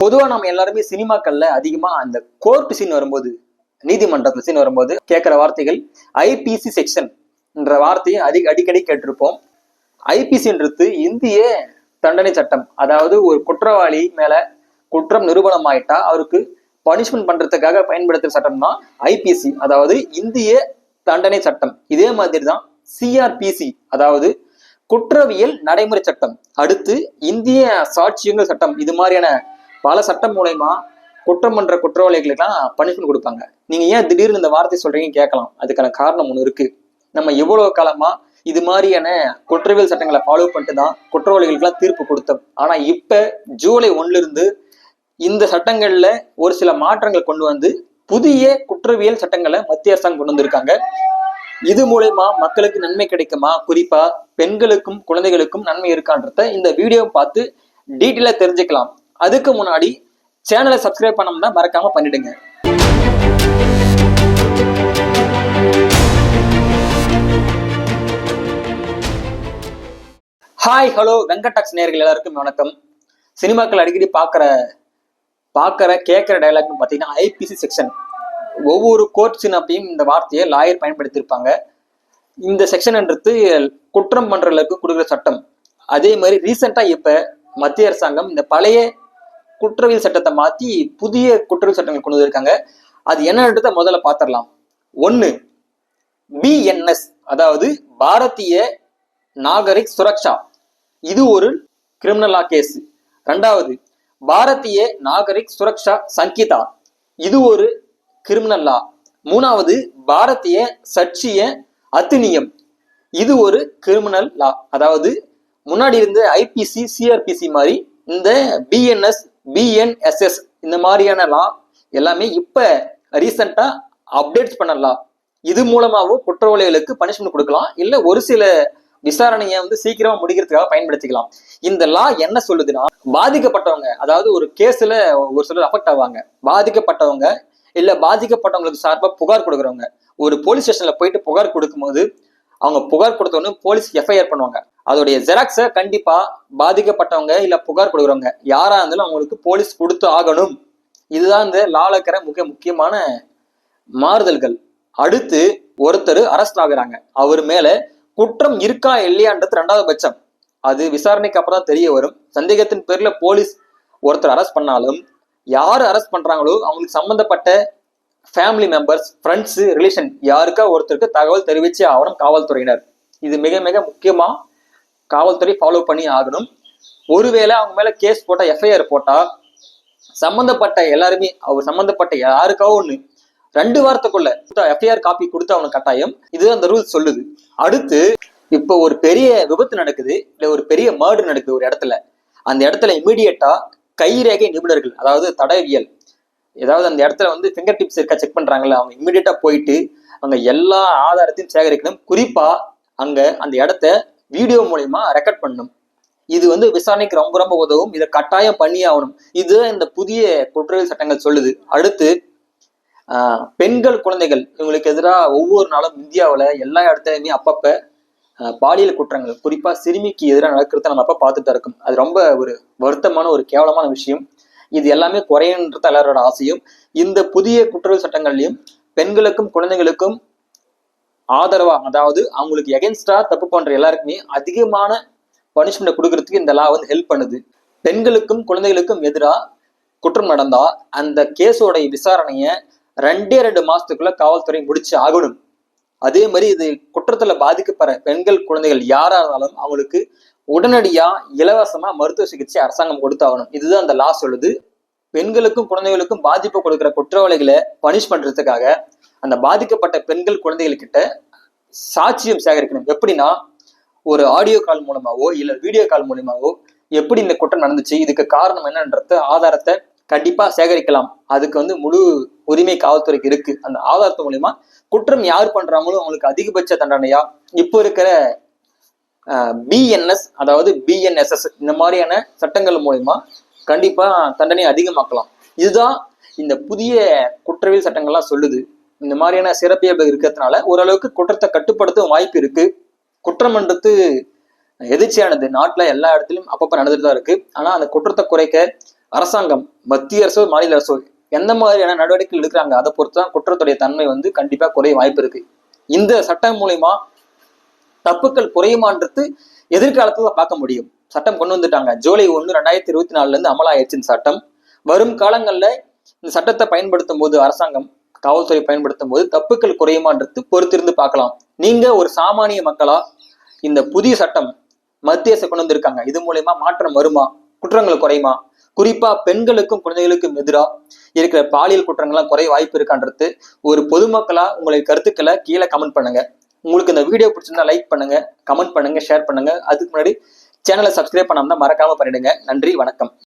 பொதுவா நம்ம எல்லாருமே சினிமாக்கள்ல அதிகமா அந்த கோர்ட் சீன் வரும்போது நீதிமன்றத்துல சீன் வரும்போது கேட்கிற வார்த்தைகள் ஐபிசி செக்ஷன் என்ற வார்த்தையை அதிக அடிக்கடி கேட்டிருப்போம். ஐபிசின்றது இந்திய தண்டனை சட்டம். அதாவது ஒரு குற்றவாளி மேல குற்றம் நிரூபணம் ஆயிட்டா அவருக்கு பனிஷ்மெண்ட் பண்றதுக்காக பயன்படுத்துற சட்டம் தான் ஐபிசி அதாவது இந்திய தண்டனை சட்டம். இதே மாதிரி தான் சிஆர்பிசி அதாவது குற்றவியல் நடைமுறை சட்டம். அடுத்து இந்திய சாட்சியங்கள் சட்டம். இது மாதிரியான பல சட்டம் மூலயமா குற்றம் பண்ற குற்றவாளிகளுக்கெல்லாம் பனிஷ்மெண்ட் கொடுப்பாங்க. நீங்க ஏன் திடீர்னு இந்த வார்த்தை சொல்றீங்கன்னு கேட்கலாம். அதுக்கான காரணம் ஒன்று இருக்கு. நம்ம எவ்வளவு காலமா இது மாதிரியான குற்றவியல் சட்டங்களை ஃபாலோ பண்ணிட்டு தான் குற்றவாளிகளுக்கெல்லாம் தீர்ப்பு கொடுத்தோம். ஆனா இப்ப ஜூலை ஒன்ல இருந்து இந்த சட்டங்கள்ல ஒரு சில மாற்றங்கள் கொண்டு வந்து புதிய குற்றவியல் சட்டங்களை மத்திய அரசாங்கம் கொண்டு வந்திருக்காங்க. இது மூலயமா மக்களுக்கு நன்மை கிடைக்குமா? குறிப்பா பெண்களுக்கும் குழந்தைகளுக்கும் நன்மை இருக்கான்றத இந்த வீடியோ பார்த்து டீட்டெயிலா தெரிஞ்சுக்கலாம். அதுக்கு முன்னாடி சேனலை சப்ஸ்கிரைப் பண்ணோம்னா மறக்காம பண்ணிடுங்க. ஹாய் ஹலோ வெங்கடாக்ஸ் நேர்கள் எல்லாருக்கும் வணக்கம். சினிமாக்கள் அடிக்கடி பார்க்குற பார்க்குற கேட்குற டைலாக்னு பார்த்தீங்கன்னா ஐபிசி செக்ஷன் ஒவ்வொரு கோர்ட் சின்னப்பையும் இந்த வார்த்தையை லாயர் பயன்படுத்தியிருப்பாங்க. இந்த செக்ஷன்ன்றது குற்றம் பண்றவர்களுக்கு கொடுக்குற சட்டம். அதே மாதிரி ரீசெண்டாக இப்போ மத்திய அரசாங்கம் இந்த பழைய குற்றவியல் சட்டத்தை மாத்தி புதிய குற்றவியல் சட்டங்கள் கொண்டு வந்திருக்காங்க. அது என்னன்றத முதல்ல பார்த்துடலாம். ஒன்னு பிஎன்எஸ் அதாவது பாரதிய நாகரிக் சுரக்ஷா. இது ஒரு கிரிமினல் லா கேஸ் ரெண்டாவது பாரதிய நாகரிக் சுரக்ஷா சங்கீதா. இது ஒரு கிரிமினல் லா மூணாவது பாரதிய சட்சிய அத்தினியம். இது ஒரு கிரிமினல் லா அதாவது முன்னாடி இருந்த ஐபிசி சிஆர்பிசி மாதிரி இந்த பிஎன்எஸ் பிஎன்எஸ்எஸ் இந்த மாதிரியான லா எல்லாமே இப்ப ரீசெண்டா அப்டேட்ஸ் பண்ணலாம். இது மூலமாகவும் குற்றவாளிகளுக்கு பனிஷ்மெண்ட் கொடுக்கலாம். இல்ல ஒரு சில விசாரணையை வந்து சீக்கிரமா முடிக்கிறதுக்காக பயன்படுத்திக்கலாம். இந்த லா என்ன சொல்லுதுன்னா பாதிக்கப்பட்டவங்க அதாவது ஒரு கேஸ்ல ஒரு சிலர் அஃபெக்ட் ஆவாங்க. பாதிக்கப்பட்டவங்க இல்ல பாதிக்கப்பட்டவங்களுக்கு சார்பாக புகார் கொடுக்குறவங்க. ஒரு போலீஸ் ஸ்டேஷன்ல போயிட்டு புகார் கொடுக்கும்போது அவங்க புகார் கொடுத்தோன்னு போலீஸ் எஃப்ஐஆர் பண்ணுவாங்க. அதோடைய ஜெராக்ஸை கண்டிப்பா பாதிக்கப்பட்டவங்க இல்ல புகார் கொடுக்குறவங்க யாரா இருந்தாலும் அவங்களுக்கு போலீஸ் கொடுத்து ஆகணும். இதுதான் இந்த லால மிக முக்கியமான மாறுதல்கள். அடுத்து ஒருத்தர் அரெஸ்ட் ஆகுறாங்க. அவர் மேல குற்றம் இருக்கா இல்லையான்றது ரெண்டாவது பட்சம். அது விசாரணைக்கு அப்புறம் தான் தெரிய வரும். சந்தேகத்தின் பேர்ல போலீஸ் ஒருத்தர் அரெஸ்ட் பண்ணாலும் யார் அரெஸ்ட் பண்றாங்களோ அவங்களுக்கு சம்பந்தப்பட்ட ஃபேமிலி மெம்பர்ஸ் ஃப்ரெண்ட்ஸு ரிலேஷன் யாருக்கா ஒருத்தருக்கு தகவல் தெரிவிச்சே ஆகணும் காவல்துறையினர். இது மிக மிக முக்கியமாக காவல்துறை ஃபாலோ பண்ணி ஆகணும். ஒருவேளை அவங்க மேல கேஸ் போட்டா எஃப்ஐஆர் போட்டா சம்பந்தப்பட்ட எல்லாருமே அவர் சம்பந்தப்பட்ட யாருக்காவது ஒண்ணு ரெண்டு வாரத்துக்குள்ள எஃப்ஐஆர் காப்பி கொடுத்து அவனுக்கு கட்டாயம். இது அந்த ரூல் சொல்லுது. அடுத்து இப்போ ஒரு பெரிய விபத்து நடக்குது இல்ல ஒரு பெரிய மர்டர் நடக்குது ஒரு இடத்துல. அந்த இடத்துல இமீடியட்டா கைரேகை நிபுணர்கள் அதாவது தடவியல் ஏதாவது அந்த இடத்துல வந்து ஃபிங்கர் டிப்ஸ் இருக்கா செக் பண்றாங்கல்ல அவங்க இமீடியட்டா போயிட்டு அவங்க எல்லா ஆதாரத்தையும் சேகரிக்கணும். குறிப்பா அங்க அந்த இடத்த வீடியோ மூலயமா ரெக்கார்ட் பண்ணணும். இது வந்து விசாரணைக்கு ரொம்ப ரொம்ப உதவும். இதை கட்டாயம் பண்ணி ஆகணும் இது இந்த புதிய குற்றவியல் சட்டங்கள் சொல்லுது. அடுத்து ஆஹ், பெண்கள் குழந்தைகள். இவங்களுக்கு எதிராக ஒவ்வொரு நாளும் இந்தியாவில் எல்லா இடத்துலையுமே அப்பப்ப பாலியல் குற்றங்கள். குறிப்பாக சிறுமிக்கு எதிராக நடக்கிறத நம்ம அப்போ பார்த்துட்டு இருக்கோம். அது ரொம்ப ஒரு வருத்தமான ஒரு கேவலமான விஷயம். இது எல்லாமே குறையன்றது எல்லாரோட ஆசையும். இந்த புதிய குற்றவியல் சட்டங்கள்லையும் பெண்களுக்கும் குழந்தைகளுக்கும் ஆதரவா அதாவது அவங்களுக்கு எகென்ஸ்டா தப்பு பண்ற எல்லாருக்குமே அதிகமான பனிஷ்மெண்ட் கொடுக்கறதுக்கு இந்த லா வந்து ஹெல்ப் பண்ணுது. பெண்களுக்கும் குழந்தைகளுக்கும் எதிராக குற்றம் நடந்தா அந்த கேஸோட விசாரணையை ரெண்டே ரெண்டு மாசத்துக்குள்ள காவல்துறை முடிச்சு ஆகணும். அதே மாதிரி இது குற்றத்துல பாதிக்கப்படுற பெண்கள் குழந்தைகள் யாரா இருந்தாலும் அவங்களுக்கு உடனடியா இலவசமா மருத்துவ சிகிச்சை அரசாங்கம் கொடுத்தாகணும். இதுதான் அந்த லா சொல்லுது. பெண்களுக்கும் குழந்தைகளுக்கும் பாதிப்பு கொடுக்கிற குற்றவாளிகளை பனிஷ் பண்றதுக்காக அந்த பாதிக்கப்பட்ட பெண்கள் குழந்தைகள்கிட்ட சாட்சியம் சேகரிக்கணும். எப்படின்னா ஒரு ஆடியோ கால் மூலமாவோ இல்ல வீடியோ கால் மூலமாவோ எப்படி இந்த குற்றம் நடந்துச்சு இதுக்கு காரணம் என்னன்றத ஆதாரத்தை கண்டிப்பா சேகரிக்கலாம். அதுக்கு வந்து முழு உரிமை காவல்துறைக்கு இருக்கு. அந்த ஆதாரத்து மூலியமா குற்றம் யார் பண்றாங்களோ அவங்களுக்கு அதிகபட்ச தண்டனையா இப்போ இருக்கிற பிஎன்எஸ் அதாவது பிஎன்எஸ்எஸ் இந்த மாதிரியான சட்டங்கள் மூலயமா கண்டிப்பா தண்டனை அதிகமாக்கலாம். இதுதான் இந்த புதிய குற்றவியல் சட்டங்கள்லாம் சொல்லுது. இந்த மாதிரியான சிறப்பியல்பு இருக்கிறதுனால ஓரளவுக்கு குற்றத்தை கட்டுப்படுத்தும் வாய்ப்பு இருக்கு. குற்றம்ன்றது எதிர்ச்சியானது நாட்டில் எல்லா இடத்துலையும் அப்பப்போ நடந்துட்டு தான் இருக்கு. ஆனால் அந்த குற்றத்தை குறைக்க அரசாங்கம் மத்திய அரசோ மாநில அரசோ எந்த மாதிரியான நடவடிக்கைகள் எடுக்கிறாங்க அதை பொறுத்து தான் குற்றத்துடைய தன்மை வந்து கண்டிப்பாக குறைய வாய்ப்பு இருக்கு. இந்த சட்டம் மூலயமா தப்புக்கள் குறையுமான்றது எதிர்காலத்தில் பார்க்க முடியும். சட்டம் கொண்டு வந்துட்டாங்க. ஜூலை ஒன்று ரெண்டாயிரத்தி இருபத்தி நாலுல இருந்து அமலாயிருச்சு இந்த சட்டம். வரும் காலங்களில் இந்த சட்டத்தை பயன்படுத்தும் போது அரசாங்கம் காவல்துறை பயன்படுத்தும் போது தப்புக்கள் குறையுமான்றது பொறுத்திருந்து பார்க்கலாம். நீங்க ஒரு சாமானிய மக்களா? இந்த புதிய சட்டம் மத்திய அரசு கொண்டு வந்திருக்காங்க. இது மூலயமா மாற்றம் வருமா? குற்றங்கள் குறையுமா? குறிப்பா பெண்களுக்கும் குழந்தைகளுக்கும் எதிரா? இருக்கிற பாலியல் குற்றங்கள்லாம் குறைய வாய்ப்பு இருக்கான்றது ஒரு பொதுமக்களா உங்களுடைய கருத்துக்களை கீழே கமெண்ட் பண்ணுங்க. உங்களுக்கு இந்த வீடியோ பிடிச்சிருந்தா லைக் பண்ணுங்க கமெண்ட் பண்ணுங்க ஷேர் பண்ணுங்க. அதுக்கு முன்னாடி சேனலை சப்ஸ்கிரைப் பண்ணாம மறக்காம பண்ணிடுங்க. நன்றி வணக்கம்.